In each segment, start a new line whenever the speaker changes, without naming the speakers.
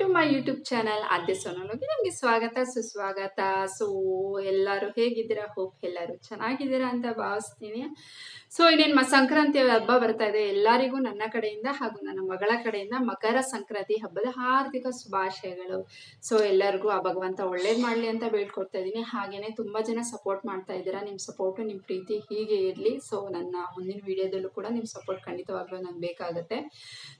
To my YouTube channel Aadya ಸೋನೋಲೋಗಿ ನಿಮಗೆ ಸ್ವಾಗತ, ಸುಸ್ವಾಗತ. ಸೊ ಎಲ್ಲರೂ ಹೇಗಿದ್ದೀರಾ? ಹೋಪ್ ಎಲ್ಲರೂ ಚೆನ್ನಾಗಿದ್ದೀರಾ ಅಂತ ಭಾವಿಸ್ತೀನಿ. ಸೊ ಇನ್ನೇನು ಸಂಕ್ರಾಂತಿ ಹಬ್ಬ ಬರ್ತಾ ಇದೆ. ಎಲ್ಲರಿಗೂ ನನ್ನ ಕಡೆಯಿಂದ ಹಾಗೂ ನನ್ನ ಮಗಳ ಕಡೆಯಿಂದ ಮಕರ ಸಂಕ್ರಾಂತಿ ಹಬ್ಬದ ಹಾರ್ದಿಕ ಶುಭಾಶಯಗಳು. ಸೊ ಎಲ್ಲರಿಗೂ ಆ ಭಗವಂತ ಒಳ್ಳೇದು ಮಾಡಲಿ ಅಂತ ಬೇಡ್ಕೊಡ್ತಾ ಇದ್ದೀನಿ. ಹಾಗೇನೆ ತುಂಬ ಜನ ಸಪೋರ್ಟ್ ಮಾಡ್ತಾ ಇದ್ದೀರಾ. ನಿಮ್ಮ ಸಪೋರ್ಟು ನಿಮ್ಮ ಪ್ರೀತಿ ಹೀಗೆ ಇರಲಿ. ಸೊ ನನ್ನ ಮುಂದಿನ ವಿಡಿಯೋದಲ್ಲೂ ಕೂಡ ನಿಮ್ಮ ಸಪೋರ್ಟ್ ಖಂಡಿತವಾಗ್ಲೂ ನಂಗೆ ಬೇಕಾಗುತ್ತೆ.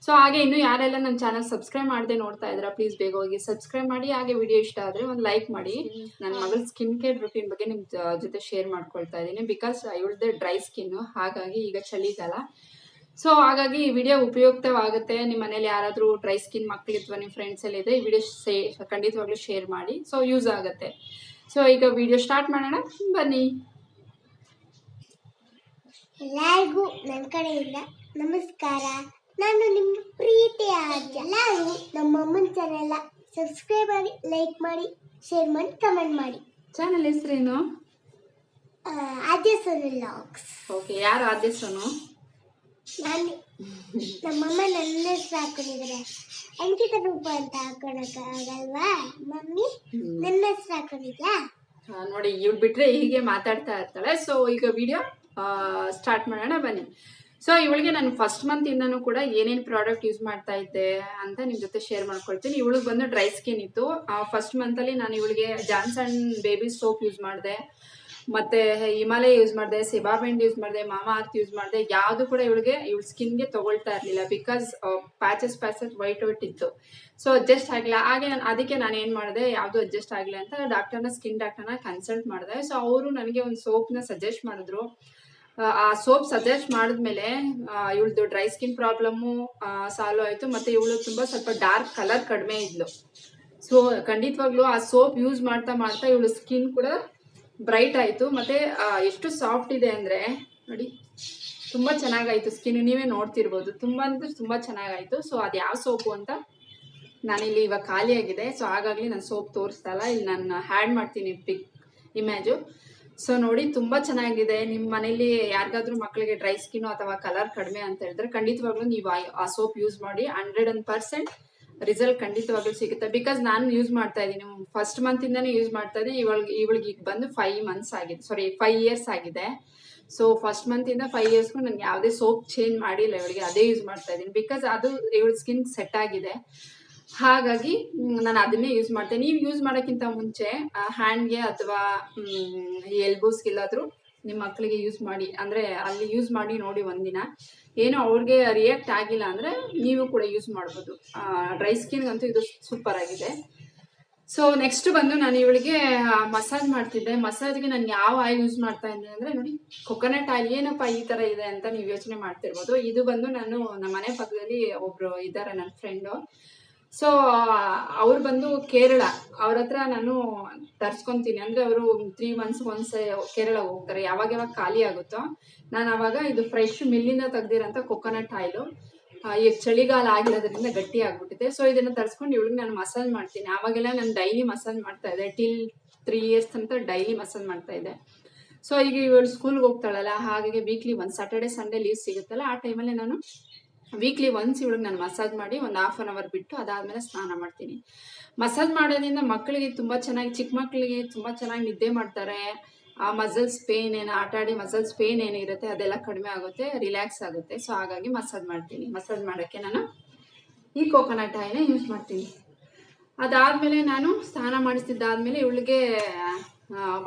ಸೊ ಹಾಗೆ ಇನ್ನು ಯಾರೆಲ್ಲ ನನ್ನ ಚಾನಲ್ ಸಬ್ಸ್ಕ್ರೈಬ್ ಮಾಡದೆ ನೋಡ್ತಾ ಇದ್ದೀರಾ ಪ್ಲೀಸ್ ಬೇಗ ಹೋಗಿ ಸಬ್ಸ್ಕ್ರೈಬ್ ಮಾಡಿ ಹಾಗೆ ವಿಡಿಯೋ ಇಷ್ಟ ಆದರೆ ಒಂದು ಲೈಕ್ ಮಾಡಿ. ನನ್ನ ಮಗಳ ಸ್ಕಿನ್ ಕೇರ್ ರುಟೀನ್ ಬಗ್ಗೆ ನಿಮ್ಮ ಜೊತೆ ಶೇರ್ ಮಾಡ್ಕೊಳ್ತಾ ಇದ್ದೀನಿ. ಬಿಕಾಸ್ ಇವಳದೆ ಡ್ರೈ ಸ್ಕಿನ್ನು ಹಾಗಾಗಿ ಈಗ ಚಳಿಗಾಲ. ಸೊ ಹಾಗಾಗಿ ಈ ವಿಡಿಯೋ ಉಪಯುಕ್ತವಾಗುತ್ತೆ. ನಿಮ್ಮ ಮನೇಲಿ ಯಾರಾದರೂ ಡ್ರೈ ಸ್ಕಿನ್ ಮಕ್ಕಳು ಅಥವಾ ನಿಮ್ಮ ಫ್ರೆಂಡ್ಸ್ ಎಲ್ಲ ಇದೆ ಈ ವಿಡಿಯೋ ಸೇ ಖಂಡಿತವಾಗ್ಲೂ ಶೇರ್ ಮಾಡಿ. ಸೊ ಯೂಸ್ ಆಗುತ್ತೆ. ಸೊ ಈಗ ವಿಡಿಯೋ ಸ್ಟಾರ್ಟ್ ಮಾಡೋಣ. ಬನ್ನಿ.
ಎಲ್ಲರಿಗೂ ನನ್ನ ಕಡೆಯಿಂದ ನಮಸ್ಕಾರ. ನಾನು ನಿಮ್ಮ ನಮ್ಮ ಅಮ್ಮನ ಚಾನೆಲ್ ಸಬ್ಸ್ಕ್ರೈಬ್ ಮಾಡಿ ಲೈಕ್ ಮಾಡಿ ಶೇರ್ ಮಾಡಿ ಕಮೆಂಟ್ ಮಾಡಿ.
ಚಾನೆಲ್ ಹೆಸರೇನು?
ಆದ್ಯ ಸೋನು ಲಾಕ್ಸ್
ಓಕೆ ಯಾರು ಆದ್ಯ ಸೋನು?
ನಾನು ನಮ್ಮಮ್ಮ ನನ್ನ ಹೆಸರು ಹಾಕೊಂಡಿದ್ರೆ. ಅಂಕಿತ ರೂಪ ಅಂತ ಹಾಕೊಳಕ್ಕಾಗಲ್ವಾ ಮಮ್ಮಿ? ನನ್ನ ಹೆಸರು ಹಾಕೊಂಡಿದ್ಯಾ?
ನೋಡಿ ಇವ್ಳು ಬಿಟ್ರೆ ಹೀಗೆ ಮಾತಾಡ್ತಾ ಇರ್ತಾಳೆ. ಸೊ ಈಗ ವಿಡಿಯೋ ಸ್ಟಾರ್ಟ್ ಮಾಡೋಣ ಬನ್ನಿ. ಸೊ ಇವಳಿಗೆ ನಾನು ಫಸ್ಟ್ ಮಂತ್ ಇಂದನೂ ಕೂಡ ಏನೇನು ಪ್ರಾಡಕ್ಟ್ ಯೂಸ್ ಮಾಡ್ತಾ ಇದ್ದೆ ಅಂತ ನಿಮ್ಮ ಜೊತೆ ಶೇರ್ ಮಾಡ್ಕೊಳ್ತೀನಿ. ಇವಳಿಗೆ ಬಂದು ಡ್ರೈ ಸ್ಕಿನ್ ಇತ್ತು. ಫಸ್ಟ್ ಮಂತಲ್ಲಿ ನಾನು ಇವಳಿಗೆ ಜಾನ್ಸನ್ ಬೇಬಿ ಸೋಪ್ ಯೂಸ್ ಮಾಡಿದೆ. ಮತ್ತೆ ಹಿಮಾಲಯ ಯೂಸ್ ಮಾಡಿದೆ ಸೆಬಾಬೆಂಡ್ ಯೂಸ್ ಮಾಡಿದೆ ಮಾಮಾ ಅರ್ತ್ ಯೂಸ್ ಮಾಡಿದೆ. ಯಾವುದು ಕೂಡ ಇವಳಿಗೆ ಇವಳ ಸ್ಕಿನ್ಗೆ ತಗೊಳ್ತಾ ಇರಲಿಲ್ಲ because patches patches white white ಇತ್ತು. ಸೊ ಅಡ್ಜಸ್ಟ್ ಆಗಿಲ್ಲ ಹಾಗೆ ನಾನು, ಅದಕ್ಕೆ ನಾನು ಏನು ಮಾಡಿದೆ, ಯಾವುದು ಅಡ್ಜಸ್ಟ್ ಆಗಿಲ್ಲ ಅಂತ ಡಾಕ್ಟರ್ನ ಸ್ಕಿನ್ ಡಾಕ್ಟರ್ನ ಕನ್ಸಲ್ಟ್ ಮಾಡಿದೆ. ಸೊ ಅವರು ನನಗೆ ಒಂದು ಸೋಪ್ನ ಸಜೆಸ್ಟ್ ಮಾಡಿದ್ರು. ಆ, ಸೋಪ್ ಸಜೆಸ್ಟ್ ಮಾಡಿದ್ಮೇಲೆ ಇವಳದು ಡ್ರೈ ಸ್ಕಿನ್ ಪ್ರಾಬ್ಲಮ್ಮು ಸಾಲ್ವ್ ಆಯಿತು ಮತ್ತು ಇವಳು ತುಂಬ ಸ್ವಲ್ಪ ಡಾರ್ಕ್ ಕಲರ್ ಕಡಿಮೆ ಇದ್ಲು. ಸೊ ಖಂಡಿತವಾಗ್ಲೂ ಆ ಸೋಪ್ ಯೂಸ್ ಮಾಡ್ತಾ ಮಾಡ್ತಾ ಇವಳು ಸ್ಕಿನ್ ಕೂಡ ಬ್ರೈಟ್ ಆಯಿತು. ಮತ್ತು ಎಷ್ಟು ಸಾಫ್ಟ್ ಇದೆ ಅಂದರೆ ನೋಡಿ ತುಂಬ ಚೆನ್ನಾಗಾಯಿತು ಸ್ಕಿನ್ ನೀವೇ ನೋಡ್ತಿರ್ಬೋದು. ತುಂಬ ಅಂದರೆ ತುಂಬ ಚೆನ್ನಾಗಾಯಿತು. ಸೊ ಅದು ಯಾವ ಸೋಪು ಅಂತ ನಾನಿಲ್ಲಿ ಇವಾಗ ಖಾಲಿಯಾಗಿದೆ. ಸೊ ಹಾಗಾಗಿ ನಾನು ಸೋಪ್ ತೋರಿಸ್ತಾ ಇಲ್ಲ ಇಲ್ಲಿ ನಾನು ಹ್ಯಾಡ್ ಮಾಡ್ತೀನಿ ಪಿಕ್ ಇಮೇಜು ಸೊ ನೋಡಿ, ತುಂಬಾ ಚೆನ್ನಾಗಿದೆ. ನಿಮ್ಮ ಮನೇಲಿ ಯಾರಿಗಾದ್ರೂ ಮಕ್ಕಳಿಗೆ ಡ್ರೈ ಸ್ಕಿನ್ ಅಥವಾ ಕಲರ್ ಕಡಿಮೆ ಅಂತ ಹೇಳಿದ್ರೆ ಖಂಡಿತವಾಗ್ಲೂ ನೀವು ಆ- ಸೋಪ್ ಯೂಸ್ ಮಾಡಿ ಹಂಡ್ರೆಡ್ ಅಂಡ್ ಪರ್ಸೆಂಟ್ ರಿಸಲ್ಟ್ ಖಂಡಿತವಾಗ್ಲೂ ಸಿಗುತ್ತೆ. ಬಿಕಾಸ್ ನಾನು ಯೂಸ್ ಮಾಡ್ತಾ ಇದ್ದೀನಿ. ಫಸ್ಟ್ ಮಂತ್ ಇಂದಾನೇ ಯೂಸ್ ಮಾಡ್ತಾ ಇದ್ದೀನಿ. ಇವಳಿಗೆ ಇವಳಿಗೆ ಈಗ ಬಂದು ಫೈವ್ ಮಂತ್ಸ್ ಆಗಿದೆ. ಸಾರಿ ಫೈವ್ ಇಯರ್ಸ್ ಆಗಿದೆ. ಸೊ ಫಸ್ಟ್ ಮಂತ್ ಇಂದ ಫೈವ್ ಇಯರ್ಸ್ಗೂ ನನಗೆ ಯಾವುದೇ ಸೋಪ್ ಚೇಂಜ್ ಮಾಡಿಲ್ಲ. ಇವಳಿಗೆ ಅದೇ ಯೂಸ್ ಮಾಡ್ತಾ ಇದ್ದೀನಿ. ಬಿಕಾಸ್ ಅದು ಇವಳ ಸ್ಕಿನ್ ಸೆಟ್ ಆಗಿದೆ. ಹಾಗಾಗಿ ನಾನು ಅದನ್ನೇ ಯೂಸ್ ಮಾಡ್ತೇನೆ ನೀವು ಯೂಸ್ ಮಾಡೋಕ್ಕಿಂತ ಮುಂಚೆ ಹ್ಯಾಂಡ್ಗೆ ಅಥವಾ ಎಲ್ಬೋಸ್ಗೆಲ್ಲಾದರೂ ನಿಮ್ಮ ಮಕ್ಕಳಿಗೆ ಯೂಸ್ ಮಾಡಿ, ಅಂದರೆ ಅಲ್ಲಿ ಯೂಸ್ ಮಾಡಿ ನೋಡಿ ಒಂದಿನ. ಏನು ಅವ್ರಿಗೆ ರಿಯಾಕ್ಟ್ ಆಗಿಲ್ಲ ಅಂದರೆ ನೀವು ಕೂಡ ಯೂಸ್ ಮಾಡ್ಬೋದು. ಡ್ರೈ ಸ್ಕಿನ್ಗಂತೂ ಇದು ಸೂಪರ್ ಆಗಿದೆ. ಸೊ ನೆಕ್ಸ್ಟ್ ಬಂದು ನಾನು ಇವಳಿಗೆ ಮಸಾಜ್ ಮಾಡ್ತಿದ್ದೆ. ಮಸಾಜ್ಗೆ ನಾನು ಯಾವ ಆಯಿಲ್ ಯೂಸ್ ಮಾಡ್ತಾ ಇದ್ದೆ ಅಂದರೆ ನೋಡಿ ಕೊಕೊನಟ್ ಆಯಿಲ್ ಏನಪ್ಪ ಈ ಥರ ಇದೆ ಅಂತ ನೀವು ಯೋಚನೆ ಮಾಡ್ತಿರ್ಬೋದು. ಇದು ಬಂದು ನಾನು ನಮ್ಮ ಮನೆ ಪಕ್ಕದಲ್ಲಿ ಒಬ್ಬರು ಇದ್ದಾರೆ ನನ್ನ ಫ್ರೆಂಡು ಸೊ ಅವ್ರು ಬಂದು ಕೇರಳ, ಅವ್ರ ಹತ್ರ ನಾನು ತರ್ಸ್ಕೊತೀನಿ. ಅಂದರೆ ಅವರು ತ್ರೀ ಮಂತ್ಸ್ ಒನ್ಸ್ ಕೇರಳ ಹೋಗ್ತಾರೆ. ಯಾವಾಗ ಯಾವಾಗ ಖಾಲಿ ಆಗುತ್ತೋ. ನಾನು ಅವಾಗ ಇದು ಫ್ರೆಶ್ ಮಿಲ್ಲಿಂದ ತೆಗ್ದಿರೋಂಥ ಕೊಕೊನಟ್ ಆಯಿಲು ಈಗ ಚಳಿಗಾಲ ಆಗಿರೋದ್ರಿಂದ ಗಟ್ಟಿ ಆಗ್ಬಿಟ್ಟಿದೆ. ಸೊ ಇದನ್ನು ತರ್ಸ್ಕೊಂಡು ಇವಳಿಗೆ ನಾನು ಮಸಾಜ್ ಮಾಡ್ತೀನಿ. ಆವಾಗೆಲ್ಲ ನಾನು ಡೈಲಿ ಮಸಾಜ್ ಮಾಡ್ತಾ ಇದ್ದೆ. ಟಿಲ್ ತ್ರೀ ಇಯರ್ಸ್ ಅಂತ ಡೈಲಿ ಮಸಾಜ್ ಮಾಡ್ತಾ ಇದ್ದೆ. ಸೊ ಈಗ ಇವಳು ಸ್ಕೂಲ್ಗೆ ಹೋಗ್ತಾಳಲ್ಲ, ಹಾಗಾಗಿ ವೀಕ್ಲಿ ಒಂದು ಸಾಟರ್ಡೆ ಸಂಡೇ ಲೀವ್ ಸಿಗುತ್ತಲ್ಲ, ಆ ಟೈಮಲ್ಲಿ ನಾನು ವೀಕ್ಲಿ ಒನ್ಸ್ ಇವಳಿಗೆ ನಾನು ಮಸಾಜ್ ಮಾಡಿ ಒಂದು ಹಾಫ್ ಆನ್ ಅವರ್ ಬಿಟ್ಟು ಅದಾದಮೇಲೆ ಸ್ನಾನ ಮಾಡ್ತೀನಿ. ಮಸಾಜ್ ಮಾಡೋದ್ರಿಂದ ಮಕ್ಕಳಿಗೆ ತುಂಬ ಚೆನ್ನಾಗಿ ಚಿಕ್ಕ ಮಕ್ಕಳಿಗೆ ತುಂಬ ಚೆನ್ನಾಗಿ ನಿದ್ದೆ ಮಾಡ್ತಾರೆ. ಆ ಮಸಲ್ಸ್ ಪೇನ್ ಏನು, ಆಟ ಆಡಿ ಮಸಲ್ಸ್ ಪೇನ್ ಏನಿರುತ್ತೆ ಅದೆಲ್ಲ ಕಡಿಮೆ ಆಗುತ್ತೆ ರಿಲ್ಯಾಕ್ಸ್ ಆಗುತ್ತೆ. ಸೊ ಹಾಗಾಗಿ ಮಸಾಜ್ ಮಾಡ್ತೀನಿ. ಮಸಾಜ್ ಮಾಡೋಕ್ಕೆ ನಾನು ಈ ಕೋಕೋನಟ್ ಆಯಿಲ್ನ ಯೂಸ್ ಮಾಡ್ತೀನಿ. ಅದಾದಮೇಲೆ ನಾನು ಸ್ನಾನ ಮಾಡಿಸಿದ್ದಾದ್ಮೇಲೆ ಇವಳಿಗೆ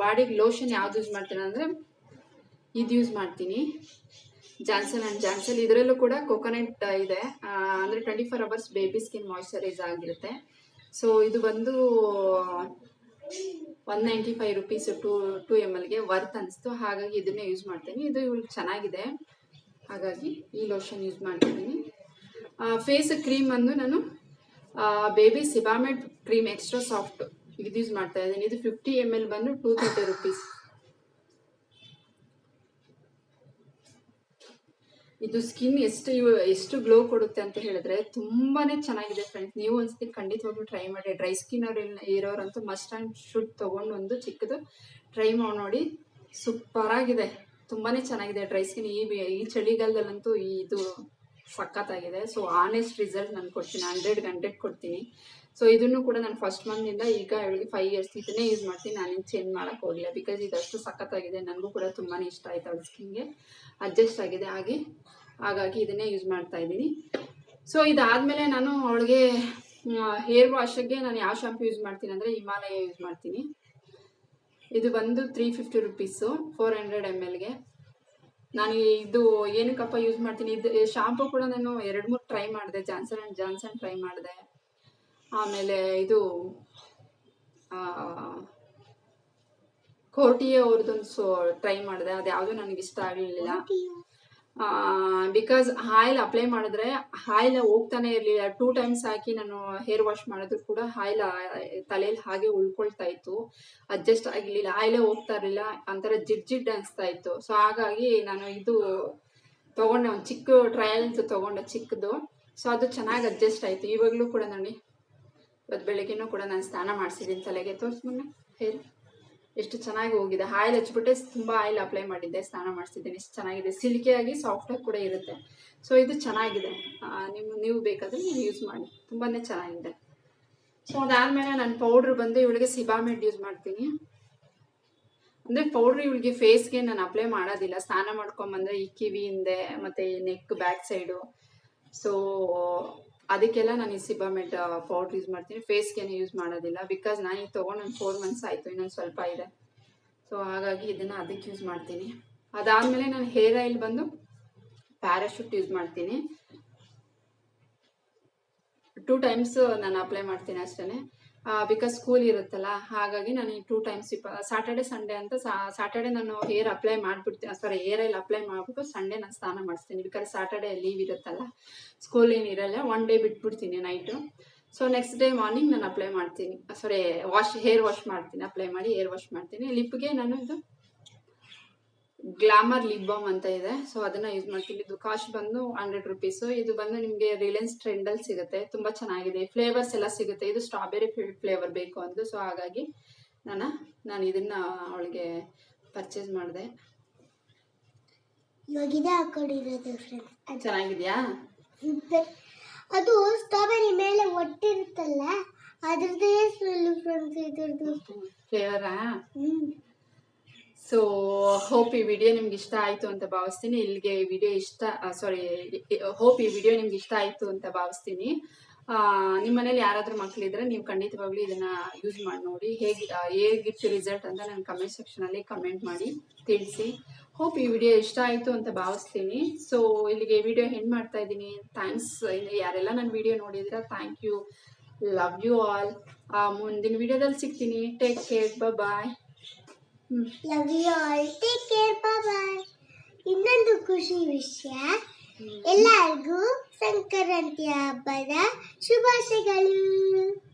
ಬಾಡಿಗೆ ಲೋಷನ್ ಯಾವ್ದು ಯೂಸ್ ಮಾಡ್ತೀನಿ ಅಂದರೆ ಇದು ಯೂಸ್ ಮಾಡ್ತೀನಿ. ಜಾನ್ಸನ್ ಅಂಡ್ ಜಾನ್ಸನ್ ಇದರಲ್ಲೂ ಕೂಡ ಕೋಕೋನಟ್ ಇದೆ. ಅಂದ್ರೆ twenty four hours baby skin moisturise ಆಗಿರುತ್ತೆ. ಸೊ ಇದು ಬಂದು one ninety five rupees to two M ಎಲ್ಗೆ worth ಅನಿಸ್ತು. ಹಾಗಾಗಿ ಇದನ್ನೇ ಯೂಸ್ ಮಾಡ್ತೀನಿ. ಇದು ಇವ್ಳಿಗೆ ಚೆನ್ನಾಗಿದೆ. ಹಾಗಾಗಿ ಈ ಲೋಷನ್ ಯೂಸ್ ಮಾಡ್ತಿದ್ದೀನಿ ಫೇಸ್ ಕ್ರೀಮ್ ಅನ್ನು ನಾನು baby Sebamed cream extra soft ಇದು ಯೂಸ್ ಮಾಡ್ತಾ ಇದ್ದೀನಿ. ಇದು ಫಿಫ್ಟಿ ಎಂ ಎಲ್ ಬಂದು ಟೂ ತರ್ಟಿ ರುಪೀಸ್ ಇದು ಸ್ಕಿನ್ ಎಷ್ಟು ಎಷ್ಟು ಗ್ಲೋ ಕೊಡುತ್ತೆ ಅಂತ ಹೇಳಿದ್ರೆ ತುಂಬಾನೇ ಚೆನ್ನಾಗಿದೆ ಫ್ರೆಂಡ್ಸ್ ನೀವು ಒಂದ್ಸತಿ ಖಂಡಿತವಾಗ್ಲೂ ಟ್ರೈ ಮಾಡಿ. ಡ್ರೈ ಸ್ಕಿನ್ ಅವ್ರು ಇರೋರಂತೂ ಮಸ್ಟ್ ಆ್ಯಂಡ್ ಶುಡ್ ತೊಗೊಂಡು ಒಂದು ಚಿಕ್ಕದು ಟ್ರೈ ಮಾಡಿ ನೋಡಿ. ಸೂಪರ್ ಆಗಿದೆ. ತುಂಬಾನೇ ಚೆನ್ನಾಗಿದೆ ಡ್ರೈ ಸ್ಕಿನ್ ಈ ಈ ಚಳಿಗಾಲದಲ್ಲಂತೂ ಇದು ಸಖತ್ತಾಗಿದೆ. ಸೊ ಆನೆಸ್ಟ್ ರಿಸಲ್ಟ್ ನಾನು ಕೊಡ್ತೀನಿ. ಹಂಡ್ರೆಡ್ ಹಂಡ್ರೆಡ್ ಕೊಡ್ತೀನಿ. ಸೊ ಇದನ್ನು ಕೂಡ ನಾನು ಫಸ್ಟ್ ಮಂತಿಂದ ಈಗ ಹೇಳಿ ಫೈವ್ ಇಯರ್ಸ್ ಇದನ್ನೇ ಯೂಸ್ ಮಾಡ್ತೀನಿ. ನಾನೇನು ಚೇಂಜ್ ಮಾಡೋಕ್ಕೆ ಹೋಗಿಲ್ಲ. ಬಿಕಾಸ್ ಇದಷ್ಟು ಸಖತ್ತಾಗಿದೆ. ನನಗೂ ಕೂಡ ತುಂಬಾ ಇಷ್ಟ ಆಯ್ತು ಅವಳ ಸ್ಕಿನ್ಗೆ ಅಡ್ಜಸ್ಟ್ ಆಗಿದೆ. ಹಾಗೆ, ಹಾಗಾಗಿ ಇದನ್ನೇ ಯೂಸ್ ಮಾಡ್ತಾ ಇದ್ದೀನಿ. ಸೊ ಇದಾದಮೇಲೆ ನಾನು ಅವಳಿಗೆ ಹೇರ್ ವಾಶಿಗೆ ನಾನು ಯಾವ ಶಾಂಪು ಯೂಸ್ ಮಾಡ್ತೀನಿ ಅಂದರೆ ಹಿಮಾಲಯ ಯೂಸ್ ಮಾಡ್ತೀನಿ. ಇದು ಬಂದು three fifty rupees four hundred M ಎಲ್ಗೆ ನಾನು ಇದು ಏನಕ್ಕಪ್ಪ ಯೂಸ್ ಮಾಡ್ತೀನಿ? ಇದು ಶಾಂಪು ಕೂಡ ನಾನು ಎರಡು ಮೂರು ಟ್ರೈ ಮಾಡಿದೆ. ಜಾನ್ಸನ್ ಆ್ಯಂಡ್ ಜಾನ್ಸನ್ ಟ್ರೈ ಮಾಡಿದೆ. ಆಮೇಲೆ ಇದು ಕೋಟಿಯ ಅವ್ರದ್ದೊಂದು ಸೊ ಟ್ರೈ ಮಾಡಿದೆ. ಅದು ಯಾವುದೂ ನನಗೆ ಇಷ್ಟ ಆಗಲಿಲ್ಲ ಬಿಕಾಸ್ ಆಯಿಲ್ ಅಪ್ಲೈ ಮಾಡಿದ್ರೆ ಆಯಿಲ್ ಹೋಗ್ತಾನೆ ಇರಲಿಲ್ಲ. ಟೂ ಟೈಮ್ಸ್ ಹಾಕಿ ನಾನು ಹೇರ್ ವಾಶ್ ಮಾಡಿದ್ರು ಕೂಡ ಆಯಿಲ್ ತಲೆಯಲ್ಲಿ ಹಾಗೆ ಉಳ್ಕೊಳ್ತಾ ಇತ್ತು. ಅಡ್ಜಸ್ಟ್ ಆಗಿರ್ಲಿಲ್ಲ. ಆಯಿಲೇ ಹೋಗ್ತಾ ಇರಲಿಲ್ಲ. ಒಂಥರ ಜಿಡ್ ಜಿಡ್ ಅನಿಸ್ತಾ ಇತ್ತು. ಸೊ ಹಾಗಾಗಿ ನಾನು ಇದು ತೊಗೊಂಡೆ. ಒಂದು ಚಿಕ್ಕ ಟ್ರಯಲ್ ತಗೊಂಡೆ ಚಿಕ್ಕದು. ಸೊ ಅದು ಚೆನ್ನಾಗಿ ಅಡ್ಜಸ್ಟ್ ಆಯಿತು. ಇವಾಗಲೂ ಕೂಡ ನೋಡಿ. ಇವತ್ತು ಬೆಳಗ್ಗೆನೂ ಕೂಡ ನಾನು ಸ್ನಾನ ಮಾಡಿಸಿದ್ದೀನಿ ತಲೆಗೆ. ತೋರಿಸ್ಮನ್ನ ಹೇರ್ ಎಷ್ಟು ಚೆನ್ನಾಗಿ ಹೋಗಿದೆ. ಆಯಿಲ್ ಹಚ್ಬಿಟ್ಟೆ ತುಂಬ ಆಯಿಲ್ ಅಪ್ಲೈ ಮಾಡಿದ್ದೆ, ಸ್ನಾನ ಮಾಡಿಸಿದ್ದೀನಿ. ಎಷ್ಟು ಚೆನ್ನಾಗಿದೆ. ಸಿಲ್ಕಿಯಾಗಿ ಸಾಫ್ಟಾಗಿ ಕೂಡ ಇರುತ್ತೆ. ಸೊ ಇದು ಚೆನ್ನಾಗಿದೆ. ನಿಮ್ಮ ನೀವು ಬೇಕಾದರೆ ನೀವು ಯೂಸ್ ಮಾಡಿ. ತುಂಬಾ ಚೆನ್ನಾಗಿದೆ. ಸೊ ಅದಾದಮೇಲೆ ನಾನು ಪೌಡ್ರ್ ಬಂದು ಇವಳಿಗೆ ಸಿಬಾಮೆಡ್ ಯೂಸ್ ಮಾಡ್ತೀನಿ. ಅಂದರೆ ಪೌಡ್ರ್ ಇವಳಿಗೆ ಫೇಸ್ಗೆ ನಾನು ಅಪ್ಲೈ ಮಾಡೋದಿಲ್ಲ. ಸ್ನಾನ ಮಾಡ್ಕೊಂಬಂದ್ರೆ ಈ ಕಿವಿ ಹಿಂದೆ ಮತ್ತು ನೆಕ್ ಬ್ಯಾಕ್ ಸೈಡು ಸೊ ಅದಕ್ಕೆಲ್ಲ ನಾನು ಈ ಸಿಬಾಮೆಡ್ ಪೌಡ್ರ್ ಯೂಸ್ ಮಾಡ್ತೀನಿ. ಫೇಸ್ಗೇನೆ ಯೂಸ್ ಮಾಡೋದಿಲ್ಲ. ಬಿಕಾಸ್ ನಾನು ಈಗ ತೊಗೊಂಡು ಒಂದು ಫೋರ್ ಮಂತ್ಸ್ ಆಯಿತು. ಇನ್ನೊಂದು ಸ್ವಲ್ಪ ಇದೆ. ಸೊ ಹಾಗಾಗಿ ಇದನ್ನು ಅದಕ್ಕೆ ಯೂಸ್ ಮಾಡ್ತೀನಿ. ಅದಾದಮೇಲೆ ನಾನು ಹೇರ್ ಆಯಿಲ್ ಬಂದು ಪ್ಯಾರಾಶೂಟ್ ಯೂಸ್ ಮಾಡ್ತೀನಿ. ಟೂ ಟೈಮ್ಸ್ ನಾನು ಅಪ್ಲೈ ಮಾಡ್ತೀನಿ ಅಷ್ಟೇ ಬಿಕಾಸ್ ಸ್ಕೂಲ್ ಇರುತ್ತಲ್ಲ, ಹಾಗಾಗಿ ನಾನು ಈ ಟೂ ಟೈಮ್ಸ್ ಸಾಟರ್ಡೆ ಸಂಡೇ ಅಂತ ಸಾಟರ್ಡೆ ನಾನು ಹೇರ್ ಅಪ್ಲೈ ಮಾಡಿಬಿಡ್ತೀನಿ ಸಾರಿ ಹೇರ್ ಅಲ್ಲಿ ಅಪ್ಲೈ ಮಾಡಿಬಿಟ್ಟು ಸಂಡೇ ನಾನು ಸ್ನಾನ ಮಾಡಿಸ್ತೀನಿ. ಬಿಕಾಸ್ ಸಾಟರ್ಡೆ ಲೀವ್ ಇರುತ್ತಲ್ಲ ಸ್ಕೂಲ್ ಏನು ಇರಲ್ಲ one day ಬಿಟ್ಬಿಡ್ತೀನಿ night so next day morning ನಾನು ಅಪ್ಲೈ ಮಾಡ್ತೀನಿ. ಸಾರಿ ವಾಶ್ ಹೇರ್ ವಾಶ್ ಮಾಡ್ತೀನಿ ಅಪ್ಲೈ ಮಾಡಿ ಹೇರ್ ವಾಶ್ ಮಾಡ್ತೀನಿ. ಲಿಪ್ಗೆ ನಾನು ಇದು ಗ್ಲಾಮರ್ ಲಿಪ್ ಬಾಮ್ ಅಂತ ಇದೆ. ಸೊ ಅದನ್ನ ಯೂಸ್ ಮಾಡ್ತೀನಿ. ಇದು ಕಾಸ್ಟ್ ಬಂದು ಹಂಡ್ರೆಡ್ ರುಪೀಸ್ ಇದು ಬಂದು ನಿಮಗೆ ರಿಲಯನ್ಸ್ ಟ್ರೆಂಡಲ್ಲಿ ಸಿಗುತ್ತೆ. ತುಂಬಾ ಚೆನ್ನಾಗಿದೆ. ಫ್ಲೇವರ್ಸ್ ಎಲ್ಲ ಸಿಗುತ್ತೆ. ಇದು ಸ್ಟ್ರಾಬೆರಿ ಫ್ಲೇವರ್ ಬೇಕು ಅಂದು ಸೊ ಹಾಗಾಗಿ ನಾನು ನಾನು ಇದನ್ನ ಅವಳಿಗೆ ಪರ್ಚೇಸ್ ಮಾಡಿದೆ. ಚೆನ್ನಾಗಿದ್ಯಾ?
ಅದು ಸ್ಟ್ರಾಬೆರಿ ಮೇಲೆ ಒಟ್ಟಿರುತ್ತಲ್ಲ ಅದ್ರದ್ದೇ ಸ್ಮೆಲ್ ಫ್ರೆಂಡ್ಸ್ ಇದ್ರದ್ದು.
ಫ್ಲೇವರಾ ಸೊ ಹೋಪ್ ಈ ವಿಡಿಯೋ ನಿಮ್ಗೆ ಇಷ್ಟ ಆಯಿತು ಅಂತ ಭಾವಿಸ್ತೀನಿ. ಇಲ್ಲಿಗೆ ವಿಡಿಯೋ ಇಷ್ಟ ಸಾರಿ ಹೋಪ್ ಈ ವಿಡಿಯೋ ನಿಮ್ಗೆ ಇಷ್ಟ ಆಯಿತು ಅಂತ ಭಾವಿಸ್ತೀನಿ. ನಿಮ್ಮ ಮನೇಲಿ ಯಾರಾದರೂ ಮಕ್ಕಳಿದ್ರೆ ನೀವು ಖಂಡಿತವಾಗ್ಲೂ ಇದನ್ನ ಯೂಸ್ ಮಾಡಿ ನೋಡಿ. ಹೇಗೆ ಹೇಗಿತ್ತು ರಿಸಲ್ಟ್ ಅಂತ ನನ್ನ ಕಮೆಂಟ್ ಸೆಕ್ಷನಲ್ಲಿ ಕಮೆಂಟ್ ಮಾಡಿ, ತಿಳಿಸಿ. ಹೋಪ್ ಈ ವಿಡಿಯೋ ಇಷ್ಟ ಆಯಿತು ಅಂತ ಭಾವಿಸ್ತೀನಿ. ಸೊ ಇಲ್ಲಿಗೆ ವಿಡಿಯೋ ಹೆಂಗೆ ಮಾಡ್ತಾ ಇದ್ದೀನಿ. ಥ್ಯಾಂಕ್ಸ್ ಯಾರೆಲ್ಲ ನನ್ನ ವಿಡಿಯೋ ನೋಡಿದ್ರೆ thank you love you all ಮುಂದಿನ ವಿಡಿಯೋದಲ್ಲಿ ಸಿಗ್ತೀನಿ. Take care bye
love you all take care bye ಇನ್ನೊಂದು ಖುಷಿ ವಿಷಯ. ಎಲ್ಲರಿಗೂ ಸಂಕ್ರಾಂತಿ ಹಬ್ಬದ ಶುಭಾಶಯಗಳು.